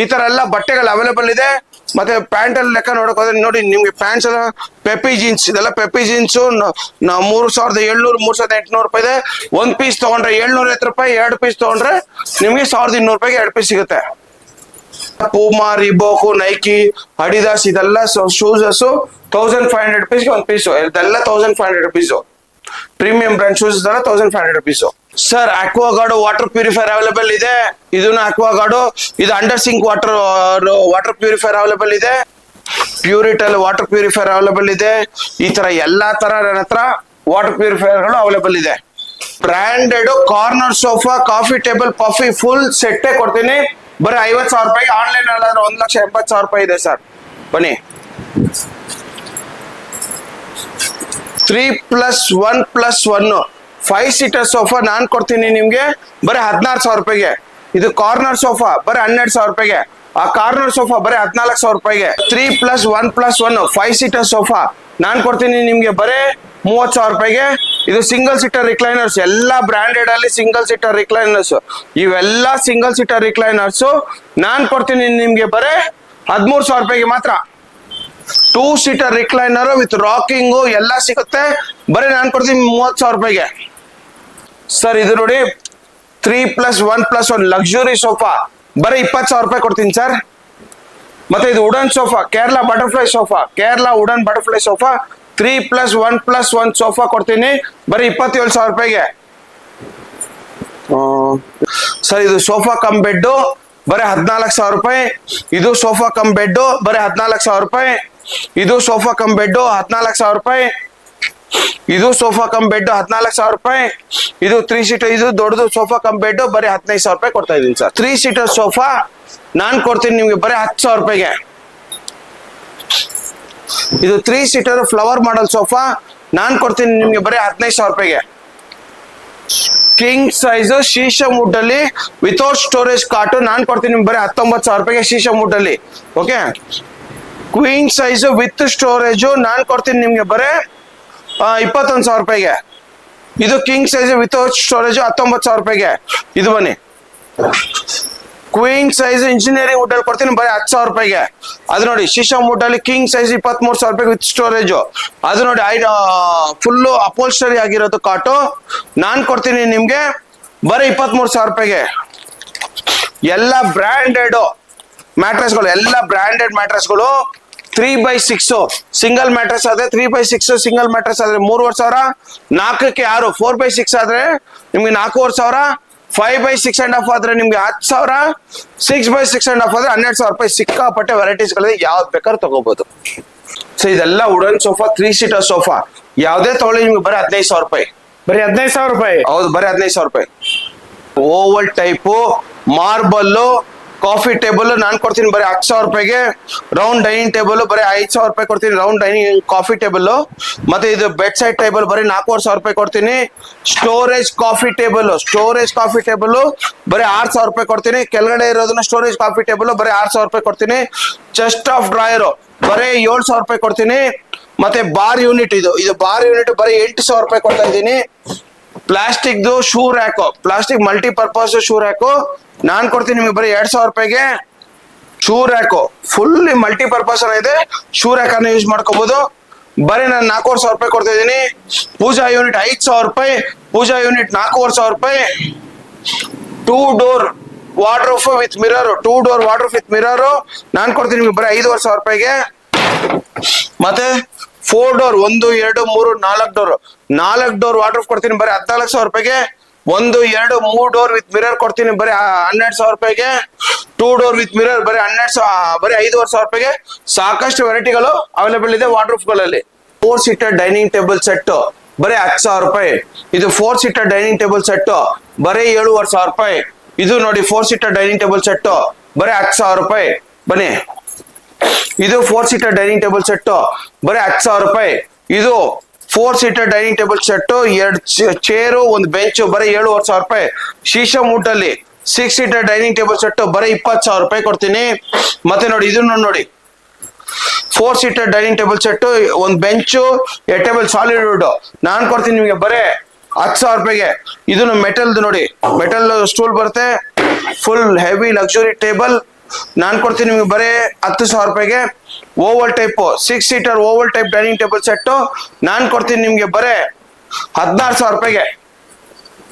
ಈ ತರ ಎಲ್ಲ ಬಟ್ಟೆಗಳು ಅವೈಲೇಬಲ್ ಇದೆ. ಮತ್ತೆ ಪ್ಯಾಂಟ್ ಅಲ್ಲಿ ಲೆಕ್ಕ ನೋಡಕ್ ಹೋದ್ರೆ ನೋಡಿ ನಿಮ್ಗೆ ಪ್ಯಾಂಟ್ಸ್ ಎಲ್ಲ ಪೆಪಿ ಜೀನ್ಸ್ ಇದೆಲ್ಲ ಪೆಪಿ ಜೀನ್ಸ್ ಮೂರು ಸಾವಿರದ ಏಳ್ನೂರು, ಮೂರ್ ಸಾವಿರದ ಎಂಟುನೂರು ರೂಪಾಯಿ ಇದೆ. ಒಂದ್ ಪೀಸ್ ತಗೊಂಡ್ರೆ ಏಳ್ನೂರ ಐವತ್ತು ರೂಪಾಯಿ, ಎರಡು ಪೀಸ್ ತಗೊಂಡ್ರೆ ನಿಮ್ಗೆ ಸಾವಿರದ ಇನ್ನೂರು ರೂಪಾಯಿಗೆ ಎರಡು ಪೀಸ್ ಸಿಗುತ್ತೆ. ಪೂಮಾ ರಿಬೋಕು ನೈಕಿ ಅಡಿದಾಸ್ ಇದೆಲ್ಲ shoes thousand five hundred rupees ಒಂದು ಪೀಸು ಇದೆಲ್ಲ thousand five hundred rupees premium brand shoes ಇದೆಲ್ಲ thousand five hundred rupees sir Aquaguard water purifier available ಇದೆ. ಇದನ್ನ ಅಕ್ವಾಗಾರ್ಡು ಇದು under sink water water purifier available ಇದೆ. ಪ್ಯೂರಿಟಲ್ ವಾಟರ್ ಪ್ಯೂರಿಫೈರ್ ಅವೈಲೇಬಲ್ ಇದೆ. ಈ ತರ ಎಲ್ಲಾ ತರ ನನ್ನ ಹತ್ರ ವಾಟರ್ ಪ್ಯೂರಿಫೈರ್ಗಳು ಅವೈಲೇಬಲ್ ಇದೆ. Branded corner sofa coffee table puffy full ಸೆಟ್ಟೇ ಕೊಡ್ತೀನಿ. ಬರೀ ಐವತ್ ಸಾವಿರ ರೂಪಾಯಿ ಆನ್ಲೈನ್ ಅಲ್ಲಾದ್ರೆ ಒಂದ್ ಲಕ್ಷ ಎಂಬತ್ ಸಾವಿರ ರೂಪಾಯಿ ಇದೆ ಸರ್ ಬನ್ನಿ. Three plus one plus one five seater sofa ನಾನ್ ಕೊಡ್ತೀನಿ ನಿಮ್ಗೆ. ಬರೀ ಹದಿನಾರು ಸಾವಿರ ರೂಪಾಯಿಗೆ. ಇದು ಕಾರ್ನರ್ ಸೋಫಾ ಬರೀ ಹನ್ನೆರಡು ಸಾವಿರ ರೂಪಾಯಿಗೆ. ಆ ಕಾರ್ನರ್ ಸೋಫಾ ಬರೀ ಹದಿನಾಲ್ಕು ಸಾವಿರ ರೂಪಾಯಿಗೆ. Three plus one plus one five seater sofa ನಾನ್ ಕೊಡ್ತೀನಿ ನಿಮ್ಗೆ. ಬರೀ ಮೂವತ್ ಸಾವಿರ ರೂಪಾಯಿಗೆ. ಇದು ಸಿಂಗಲ್ ಸೀಟರ್ ರಿಕ್ಲೈನರ್ಸ್ ಎಲ್ಲಾ ಬ್ರಾಂಡೆಡ್ ಅಲ್ಲಿ ಸಿಂಗಲ್ ಸೀಟರ್ ರಿಕ್ಲೈನರ್ಸ್ ಇವೆಲ್ಲ ಸಿಂಗಲ್ ಸೀಟರ್ ರಿಕ್ಲೈನರ್ಸ್ ನಾನ್ ಕೊಡ್ತೀನಿ ನಿಮ್ಗೆ ಬರೇ ಹದಿಮೂರು ಸಾವಿರ ರೂಪಾಯಿಗೆ ಮಾತ್ರ. Two seater recliner with rocking ಎಲ್ಲ ಸಿಗುತ್ತೆ. ಬರೀ ನಾನು ಕೊಡ್ತೀನಿ ಮೂವತ್ತು ಸಾವಿರ ರೂಪಾಯಿಗೆ. ಸರ್ ಇದು ನೋಡಿ three plus one plus one luxury sofa ಬರೀ ಇಪ್ಪತ್ತು ಸಾವಿರ ರೂಪಾಯಿ ಕೊಡ್ತೀನಿ ಸರ್ ಮತ್ತೆ ಇದು wooden sofa Kerala butterfly sofa Kerala wooden butterfly sofa three plus one plus one sofa ಕೊಡ್ತೀನಿ. ಬರೀ ಇಪ್ಪತ್ತೇಳು ಸಾವಿರ ರೂಪಾಯಿಗೆ. ಸರ್, ಇದು ಸೋಫಾ ಕಮ್ ಬೆಡ್ ಬರೀ ಹದಿನಾಲ್ಕು ಸಾವಿರ ರೂಪಾಯಿ. ಇದು ಸೋಫಾ ಕಮ್ ಬೆಡ್ ಬರೀ ಹದಿನಾಲ್ಕು ಸಾವಿರ ರೂಪಾಯಿ. ಇದು ಸೋಫಾ ಕಮ್ ಬೆಡ್ ಹದಿನಾಲ್ಕು ಸಾವಿರ ರೂಪಾಯಿ. ಇದು ಸೋಫಾ ಕಮ್ ಬೆಡ್ ಹದಿನಾಲ್ಕು ಸಾವಿರ ರೂಪಾಯಿ. ಇದು ತ್ರೀ ಸೀಟರ್ ಇದು ದೊಡ್ಡದು ಸೋಫಾ ಕಮ್ ಬೆಡ್ ಬರೀ ಹದಿನೈದು ಸಾವಿರ ರೂಪಾಯಿ ಕೊಡ್ತಾ ಇದೀನಿ ಸರ್. ತ್ರೀ ಸೀಟರ್ ಸೋಫಾ ನಾನು ಕೊಡ್ತೀನಿ ನಿಮ್ಗೆ, ಬರೀ ಹತ್ತು ಸಾವಿರ ರೂಪಾಯಿಗೆ. ಇದು three seater flower model sofa ನಾನ್ ಕೊಡ್ತೀನಿ ನಿಮ್ಗೆ ಬರೀ ಹದಿನೈದು ಸಾವಿರ ರೂಪಾಯಿಗೆ. ಕಿಂಗ್ ಸೈಜ್ ಶೀಶಮ್ ವುಡ್ ಅಲ್ಲಿ ವಿತೌಟ್ ಸ್ಟೋರೇಜ್ ಕಾಟು ನಾನ್ ಕೊಡ್ತೀನಿ ನಿಮ್ಗೆ ಬರೀ ಹತ್ತೊಂಬತ್ತು ಸಾವಿರ ರೂಪಾಯಿಗೆ ಶೀಶಮ್ ವುಡ್ ಅಲ್ಲಿ. Okay queen size with storage ನಾನ್ ಕೊಡ್ತೀನಿ ನಿಮ್ಗೆ ಬರೀ ಇಪ್ಪತ್ತೊಂದು ಸಾವಿರ ರೂಪಾಯಿಗೆ. ಇದು ಕಿಂಗ್ ಸೈಜ್ ವಿತೌಟ್ ಸ್ಟೋರೇಜ್ ಹತ್ತೊಂಬತ್ತು ಸಾವಿರ ರೂಪಾಯಿಗೆ. ಇದು ಬನ್ನಿ. ಕ್ವೀನ್ ಸೈಜ್ ಇಂಜಿನಿಯರಿಂಗ್ ವುಡ್ ಕೊಡ್ತೀನಿ ಬರೀ ಹತ್ತು ಸಾವಿರ ರೂಪಾಯಿಗೆ. ಅದು ನೋಡಿ ಶಿಶಮ್ ವುಡ್ ಅಲ್ಲಿ ಕಿಂಗ್ ಸೈಜ್ ಇಪ್ಪತ್ಮೂರು ಸಾವಿರ ರೂಪಾಯಿ ವಿತ್ ಸ್ಟೋರೇಜ್ ಅದು ನೋಡಿ, ಐ ಫುಲ್ಲು ಅಪೋಲ್ಸ್ಟರಿ ಆಗಿರೋದು ಕಾಟು ನಾನು ಕೊಡ್ತೀನಿ ನಿಮ್ಗೆ ಬರೀ ಇಪ್ಪತ್ಮೂರು ಸಾವಿರ ರೂಪಾಯಿಗೆ. ಎಲ್ಲ ಬ್ರ್ಯಾಂಡೆಡ್ ಮ್ಯಾಟ್ರೆಸ್ಗಳು ಎಲ್ಲ branded ಮ್ಯಾಟ್ರೆಸ್ಗಳು three by six single mattress ಆದ್ರೆ three by six single mattress ಆದ್ರೆ ಮೂರುವರೆ ಸಾವಿರ. ನಾಲ್ಕಕ್ಕೆ ಆರು ಫೋರ್ ಬೈ ಸಿಕ್ಸ್ ಆದ್ರೆ ನಿಮ್ಗೆ ನಾಲ್ಕೂವರೆ ಸಾವಿರ. Five by six and half ಆದ್ರೆ ನಿಮ್ಗೆ ಹತ್ತು ಸಾವಿರ six by six and half ಆದ್ರೆ ಹನ್ನೆರಡು ಸಾವಿರ ರೂಪಾಯಿ ಸಿಕ್ಕಾಪಟ್ಟೆ ವೆರೈಟೀಸ್ಗಳಿದೆ ಯಾವ್ದು ಬೇಕಾದ್ರೂ ತಗೋಬಹುದು ಸೊ ಇದೆಲ್ಲ wooden sofa three seater sofa ಯಾವ್ದೇ ತಗೊಳ್ಳಿ ನಿಮ್ಗೆ ಬರೀ ಹದಿನೈದು ಸಾವಿರ ರೂಪಾಯಿ. ಬರೀ ಹದಿನೈದು ಸಾವಿರ ರೂಪಾಯಿ? ಹೌದು ಬರೀ ಹದಿನೈದು ಸಾವಿರ ರೂಪಾಯಿ. Oval type marble coffee table ನಾನು ಕೊಡ್ತೀನಿ, ಬರೀ ಹತ್ತು ಸಾವಿರ ರೂಪಾಯಿಗೆ. ರೌಂಡ್ ಡೈನಿಂಗ್ ಟೇಬಲ್ ಬರೀ ಐದು ಸಾವಿರ ರೂಪಾಯಿ ಕೊಡ್ತೀನಿ ರೌಂಡ್ ಡೈನಿಂಗ್ ಕಾಫಿ ಟೇಬಲ್. ಮತ್ತೆ ಇದು ಬೆಡ್ ಸೈಡ್ ಟೇಬಲ್ ಬರೀ ನಾಲ್ಕೂವರೆ ಸಾವಿರ ರೂಪಾಯಿ ಕೊಡ್ತೀನಿ. Storage coffee table storage coffee table, ಬರೀ ಆರು ಸಾವಿರ ರೂಪಾಯಿ ಕೊಡ್ತೀನಿ. ಕೆಳಗಡೆ ಇರೋದನ್ನ ಸ್ಟೋರೇಜ್ ಕಾಫಿ ಟೇಬಲ್, ಬರೀ ಆರು ಸಾವಿರ ರೂಪಾಯಿ ಕೊಡ್ತೀನಿ. ಚೆಸ್ಟ್ ಆಫ್ ಡ್ರಾಯರ್ ಬರೀ ಏಳು ಸಾವಿರ ರೂಪಾಯಿ ಕೊಡ್ತೀನಿ. ಮತ್ತೆ ಬಾರ್ ಯೂನಿಟ್ ಇದು ಇದು ಬಾರ್ ಯೂನಿಟ್ ಬರೀ ಎಂಟು ಸಾವಿರ ರೂಪಾಯಿ ಕೊಡ್ತಾ ಇದ್ದೀನಿ. ಪ್ಲಾಸ್ಟಿಕ್ದು shoe rack plastic multipurpose shoe rack ನಾನ್ ಕೊಡ್ತೀನಿ ನಿಮಗೆ ಬರೀ ಎರಡ್ ಸಾವಿರ ರೂಪಾಯಿಗೆ ಶೂ ರ್ಯಾಕು ಫುಲ್ ಮಲ್ಟಿಪರ್ಪಸ್ ಇದೆ. ಶೂ ರ್ಯಾಕ್ ಯೂಸ್ ಮಾಡ್ಕೋಬಹುದು ಬರೀ ನಾನು ನಾಲ್ಕೂವರೆ ಸಾವಿರ ರೂಪಾಯಿ ಕೊಡ್ತಾ ಇದ್ದೀನಿ. ಪೂಜಾ ಯೂನಿಟ್ ಐದು ಸಾವಿರ ರೂಪಾಯಿ. ಪೂಜಾ ಯೂನಿಟ್ ನಾಲ್ಕೂವರೆ ಸಾವಿರ ರೂಪಾಯಿ. Two door wardrobe with mirror two door wardrobe with mirror ನಾನು ಕೊಡ್ತೀನಿ ನಿಮಗೆ ಬರೀ ಐದುವರೆ ಸಾವಿರ ರೂಪಾಯಿಗೆ. ಮತ್ತೆ ಫೋರ್ ಡೋರ್ ಒಂದು, ಎರಡು, ಮೂರು, ನಾಲ್ಕು ಡೋರ್ ನಾಲ್ಕು ಡೋರ್ ವಾಟರ್ ಕೊಡ್ತೀನಿ ಬರೀ ಹದಿನಾಲ್ಕು ಸಾವಿರ ರೂಪಾಯಿಗೆ. ಒಂದು, ಎರಡು, ಮೂರು ಡೋರ್ ವಿತ್ ಮಿರರ್ ಕೊಡ್ತೀನಿ. ಬರೀ ಹನ್ನೆರಡು ಸಾವಿರ ರೂಪಾಯಿಗೆ ಟೂ ಡೋರ್ ವಿತ್ ಮಿರರ್ ಬರೀ ಹನ್ನೆರಡು ಸಾವಿರ ಬರೀ ಐದುವರೆ ಸಾವಿರ ರೂಪಾಯಿಗೆ ಸಾಕಷ್ಟು ವೆರೈಟಿಗಳು ಅವೈಲೇಬಲ್ ಇದೆ ವಾಟರ್ಫ್ಗಳಲ್ಲಿ four seater dining table set ಬರೀ ಹತ್ತು ಸಾವಿರ ರೂಪಾಯಿ. ಇದು four seater dining table set ಬರೀ ಏಳುವರೆ ಸಾವಿರ ರೂಪಾಯಿ. ಇದು ನೋಡಿ four seater dining table set ಬರೀ ಹತ್ತು ಸಾವಿರ ರೂಪಾಯಿ. ಬನ್ನಿ. ಇದು four seater dining table set ಬರೀ ಹತ್ತು ಸಾವಿರ ರೂಪಾಯಿ. ಇದು four seater dining table set ಎರಡು ಚೇರು ಒಂದು ಬೆಂಚ್ ಬರೀ ಏಳುವರೆ ಸಾವಿರ ರೂಪಾಯಿ. ಶೀಶಮ್ ವುಡ್ ಅಲ್ಲಿ six seater dining table set ಬರೀ ಇಪ್ಪತ್ತು ಸಾವಿರ ರೂಪಾಯಿ ಕೊಡ್ತೀನಿ. ಮತ್ತೆ ನೋಡಿ, ಇದನ್ನು ನೋಡಿ. Four seater dining table set ಒಂದು bench a table solid wood ನಾನು ಕೊಡ್ತೀನಿ ನಿಮಗೆ ಬರೇ ಹತ್ತು ಸಾವಿರ ರೂಪಾಯಿಗೆ. ಇದನ್ನು ಮೆಟಲ್ದು ನೋಡಿ. ಮೆಟಲ್ ಸ್ಟೂಲ್ ಬರುತ್ತೆ. ಫುಲ್ ಹೆವಿ ಲಕ್ಸುರಿ ಟೇಬಲ್ ನಾನ್ ಕೊಡ್ತೀನಿ ನಿಮಗೆ ಬರೀ ಹತ್ತು ಸಾವಿರ ರೂಪಾಯಿಗೆ oval type six seater oval type dining table set ನಾನ್ ಕೊಡ್ತೀನಿ ನಿಮಗೆ ಬರೇ ಹದಿನಾರು ಸಾವಿರ ರೂಪಾಯಿಗೆ.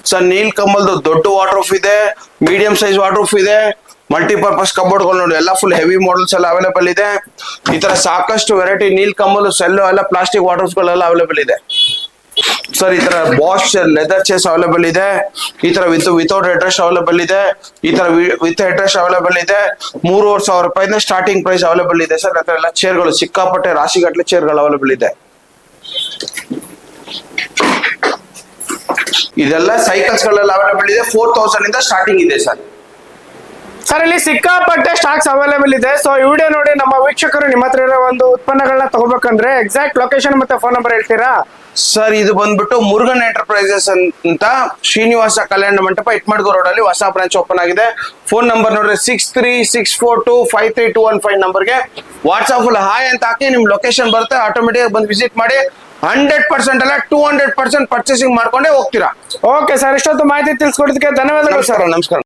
ಸರ್, ನೀಲ್ ಕಂಬಲ್ದು ದೊಡ್ಡ ವಾಟರ್ ಇದೆ ಮೀಡಿಯಂ ಸೈಜ್ ವಾಟರ್ ಇದೆ ಮಲ್ಟಿಪರ್ಪಸ್ ಕಬೋರ್ಡ್ಗಳು ನೋಡಿ, ಎಲ್ಲ ಫುಲ್ ಹೆವಿ ಮಾಡಲ್ಸ್ ಎಲ್ಲ ಅವೈಲೇಬಲ್ ಇದೆ. ಈ ತರ ಸಾಕಷ್ಟು ವೆರೈಟಿ ನೀಲ್ ಕಂಬಲ್ ಸೆಲ್ಲು ಎಲ್ಲ ಪ್ಲಾಸ್ಟಿಕ್ ವಾಟರ್ಸ್ಗಳೆಲ್ಲ ಅವೈಲೇಬಲ್ ಇದೆ. ಸರ್, ಈ ತರ ಬಾಶ್ ಲೆದರ್ ಚೇಸ್ ಅವೈಲೇಬಲ್ ಇದೆ. ಈ ತರ ವಿತ್ ವಿತೌಟ್ ಅಡ್ರೆಸ್ ಅವೈಲೇಬಲ್ ಇದೆ. ಈ ತರ ವಿತ್ ಅಡ್ರೆಸ್ ಅವೈಲೇಬಲ್ ಇದೆ. ಮೂರುವರೆ ಸಾವಿರ ರೂಪಾಯಿಂದ ಸ್ಟಾರ್ಟಿಂಗ್ ಪ್ರೈಸ್ ಅವೈಲೇಬಲ್ ಇದೆ. ಸರ್ ಆ ಎಲ್ಲ ಚೇರ್ಗಳು ಸಿಕ್ಕಾಪಟ್ಟೆ ರಾಶಿಗಟ್ಟಲೆ ಚೇರ್ಗಳು ಅವೈಲೇಬಲ್ ಇದೆ. ಇದೆಲ್ಲ ಸೈಕಲ್ಸ್ ಗಳೆಲ್ಲ ಅವೈಲೇಬಲ್ ಇದೆ. ಫೋರ್ ತೌಸಂಡ್ ಇಂದ ಸ್ಟಾರ್ಟಿಂಗ್ ಇದೆ, ಸರ್. ಸರ್, ಇಲ್ಲಿ ಸಿಕ್ಕಾಪಟ್ಟೆ ಸ್ಟಾಕ್ಸ್ ಅವೈಲೇಬಲ್ ಇದೆ. ಸೊ ಈ ವಿಡಿಯೋ ನೋಡಿ ನಮ್ಮ ವೀಕ್ಷಕರು ನಿಮ್ಮ ಹತ್ರ ಇರೋ ಒಂದು ಉತ್ಪನ್ನಗಳನ್ನ ತಗೋಬೇಕಂದ್ರೆ ಎಕ್ಸಾಕ್ಟ್ ಲೊಕೇಶನ್ ಮತ್ತೆ ಫೋನ್ ನಂಬರ್ ಹೇಳ್ತೀರಾ? ಸರ್ ಇದು ಬಂದ್ಬಿಟ್ಟು ಮುರುಗನ್ ಎಂಟರ್ಪ್ರೈಸಸ್ ಅಂತ ಶ್ರೀನಿವಾಸ ಕಲ್ಯಾಣ ಮಂಟಪ ಇಟ್ಮಡ್ಗು ರೋಡ್ ಅಲ್ಲಿ ಹೊಸ ಬ್ರಾಂಚ್ ಓಪನ್ ಆಗಿದೆ. ಫೋನ್ ನಂಬರ್ ನೋಡ್ರಿ six three six four two five three two one five ನಂಬರ್ಗೆ ವಾಟ್ಸ್ಆಪ್ ಅಲ್ಲಿ ಹಾಯ್ ಅಂತ ಹಾಕಿ ನಿಮ್ ಲೊಕೇಶನ್ ಬರುತ್ತೆ ಆಟೋಮೆಟಿಕ್ ಬಂದು ವಿಸಿಟ್ ಮಾಡಿ ಹಂಡ್ರೆಡ್ ಪರ್ಸೆಂಟ್ ಅಲ್ಲ ಟೂ ಹಂಡ್ರೆಡ್ ಪರ್ಸೆಂಟ್ ಪರ್ಚೇಸಿಂಗ್ ಮಾಡ್ಕೊಂಡೇ ಹೋಗ್ತೀರಾ. ಓಕೆ ಸರ್ ಇಷ್ಟೊತ್ತು ಮಾಹಿತಿ ತಿಳಿಸ್ಕೊಡೋದಕ್ಕೆ ಧನ್ಯವಾದಗಳು ಸರ್ ನಮಸ್ಕಾರ ನಮಸ್ಕಾರ.